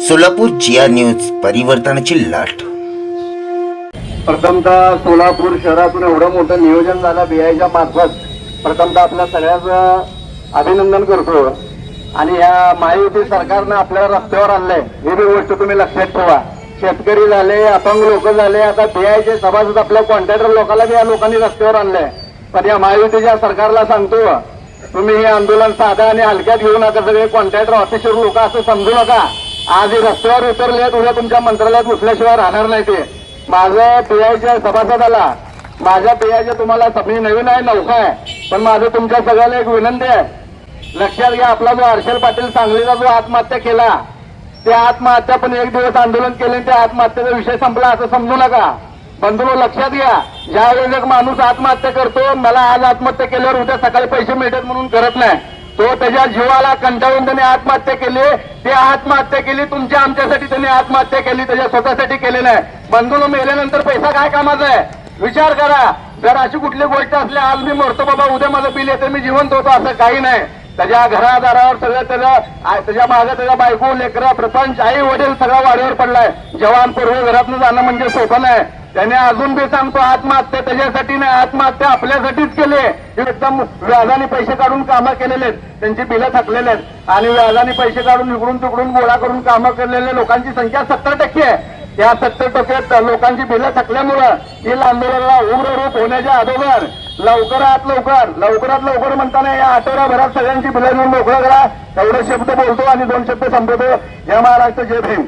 सोलापूर जिया news परिवर्तनाची लाट. प्रथमतः सोलापूर शहरातून एवढं मोठं नियोजन झालं बीआयच्या मार्फत. प्रथमतः आपल्या सगळ्याचं अभिनंदन करतो. आणि या महायुती सरकारनं आपल्याला रस्त्यावर आणलंय. ही बी गोष्ट तुम्ही लक्षात ठेवा. शेतकरी झाले अपंग लोक झाले आता बीआयचे सभासद आपल्या कॉन्ट्रॅक्टर लोकांना बी या लोकांनी रस्त्यावर आणलंय. पण या महायुतीच्या सरकारला सांगतो तुम्ही हे आंदोलन साधा आणि हलक्यात घेऊ नका सगळे कॉन्ट्रॅक्टर ऑफिसर लोक असं समजू नका. आज हे रस्त्यावर आहेत उद्या तुमच्या मंत्रालयात घुसल्याशिवाय राहणार नाही ते. माझं पीआयच्या सभासदाला. माझ्या पीआयच्या तुम्हाला मी नवीन आहे नौका आहे. पण माझं तुमच्या सगळ्याला एक विनंती आहे. लक्षात घ्या आपला जो हर्षल पाटील सांगलीचा जो आत्महत्या केला ते आत्महत्या पण एक दिवस आंदोलन केले त्या आत्महत्येचा विषय संपला असं समजू नका. बंधू लक्षात घ्या ज्यावेळेस एक माणूस आत्महत्या करतो मला आज आत्महत्या केल्यावर उद्या सकाळी पैसे मिळतात म्हणून करत नाही. तो त्याच्या जीवाला कंटाळून त्याने आत्महत्या केली. ते आत्महत्या केली तुमच्या आमच्यासाठी त्यांनी आत्महत्या केली त्याच्या स्वतःसाठी केली नाही. बंधून मेल्यानंतर पैसा काय कामाचा आहे? विचार करा. जर अशी कुठली गोष्ट असली आज मी मरतो बाबा उद्या माझं बिल येते मी जिवंत होतो असं काही नाही. त्याच्या घरादारावर सगळं त्याला त्याच्यामागे त्याच्या बायको लेकरं प्रपंच आई वडील सगळा वाढीवर पडलाय. जवान पूर्व घरातून जाणं म्हणजे सोपं नाही. त्याने अजून बी सांगतो आत्महत्या त्याच्यासाठी नाही आत्महत्या आपल्यासाठीच केली आहे. एकदम व्याजाने पैसे काढून कामं केलेले आहेत. त्यांची बिलं थकलेले आहेत. आणि व्याजाने पैसे काढून इकडून तिकडून गोळा करून कामं केलेल्या लोकांची संख्या सत्तर टक्के आहे. या सत्तर टक्क्यात लोकांची बिलं थकल्यामुळं ही आंदोलनाला उग्र रूप होण्याच्या अगोदर लवकरात लवकर लवकरात लवकर म्हणताना या आठवड्याभरात सगळ्यांची बिलं घेऊन मोकळं करा. एवढे शब्द बोलतो आणि दोन शब्द संपवतो. या महाराष्ट्र जय भीम.